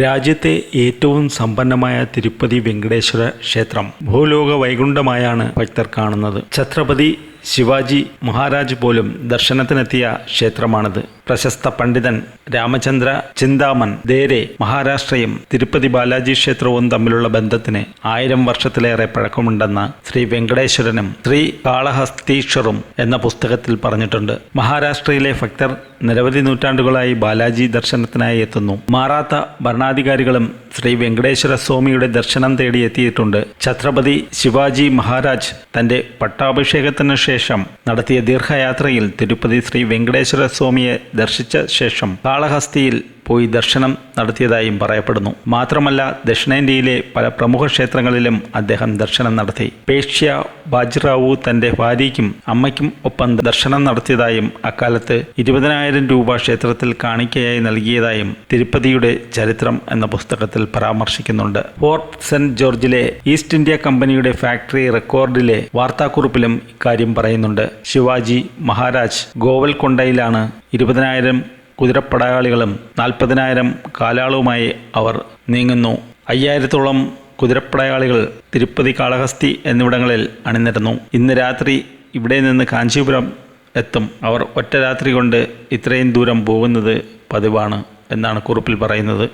രാജ്യത്തെ ഏറ്റവും സമ്പന്നമായ തിരുപ്പതി വെങ്കടേശ്വര ക്ഷേത്രം ഭൂലോക വൈകുണ്ഠമായാണ് ഭക്തർ കാണുന്നത്. ഛത്രപതി ശിവാജി മഹാരാജ് പോലും ദർശനത്തിനെത്തിയ ക്ഷേത്രമാണിത്. പ്രശസ്ത പണ്ഡിതൻ രാമചന്ദ്ര ചിന്താമൻ ദേരെ മഹാരാഷ്ട്രയും തിരുപ്പതി ബാലാജി ക്ഷേത്രവും തമ്മിലുള്ള ബന്ധത്തിന് ആയിരം വർഷത്തിലേറെ പഴക്കമുണ്ടെന്ന് ശ്രീ വെങ്കടേശ്വരനും ശ്രീ കാളഹസ്തീശ്വറും എന്ന പുസ്തകത്തിൽ പറഞ്ഞിട്ടുണ്ട്. മഹാരാഷ്ട്രയിലെ ഭക്തർ നിരവധി നൂറ്റാണ്ടുകളായി ബാലാജി ദർശനത്തിനായി എത്തുന്നു. മാറാത്ത ഭരണാധികാരികളും ശ്രീ വെങ്കടേശ്വര സ്വാമിയുടെ ദർശനം തേടി എത്തിയിട്ടുണ്ട് ഛത്രപതി ശിവാജി മഹാരാജ് തന്റെ പട്ടാഭിഷേകത്തിന് ശേഷം നടത്തിയ ദീർഘയാത്രയിൽ തിരുപ്പതി ശ്രീ വെങ്കടേശ്വര സ്വാമിയെ ദർശിച്ച ശേഷം കാളഹസ്തിയിൽ പോയി ദർശനം നടത്തിയതായും പറയപ്പെടുന്നു. മാത്രമല്ല ദക്ഷിണേന്ത്യയിലെ പല പ്രമുഖ ക്ഷേത്രങ്ങളിലും അദ്ദേഹം ദർശനം നടത്തി. പേഷ്യ ബാജിറാവു തന്റെ ഭാര്യയ്ക്കും അമ്മയ്ക്കും ഒപ്പം ദർശനം നടത്തിയതായും അക്കാലത്ത് ഇരുപതിനായിരം രൂപ ക്ഷേത്രത്തിൽ കാണിക്കയായി നൽകിയതായും തിരുപ്പതിയുടെ ചരിത്രം എന്ന പുസ്തകത്തിൽ പരാമർശിക്കുന്നുണ്ട്. ഫോർട്ട് സെന്റ് ജോർജിലെ ഈസ്റ്റ് ഇന്ത്യ കമ്പനിയുടെ ഫാക്ടറി റെക്കോർഡിലെ വാർത്താക്കുറിപ്പിലും ഇക്കാര്യം പറയുന്നുണ്ട്. ശിവാജി മഹാരാജ് ഗോവൽക്കൊണ്ടയിലാണ് ഇരുപതിനായിരം കുതിരപ്പടയാളികളും നാൽപ്പതിനായിരം കാലാളുമായി അവർ നീങ്ങുന്നു. അയ്യായിരത്തോളം കുതിരപ്പടയാളികൾ തിരുപ്പതി കാളഹസ്തി എന്നിവിടങ്ങളിൽ അണിനിരന്നു. ഇന്ന് രാത്രി ഇവിടെ നിന്ന് കാഞ്ചീപുരം എത്തും. അവർ ഒറ്റ രാത്രി കൊണ്ട് ഇത്രയും ദൂരം പോകുന്നത് പതിവാണ് എന്നാണ് കുറിപ്പിൽ പറയുന്നത്.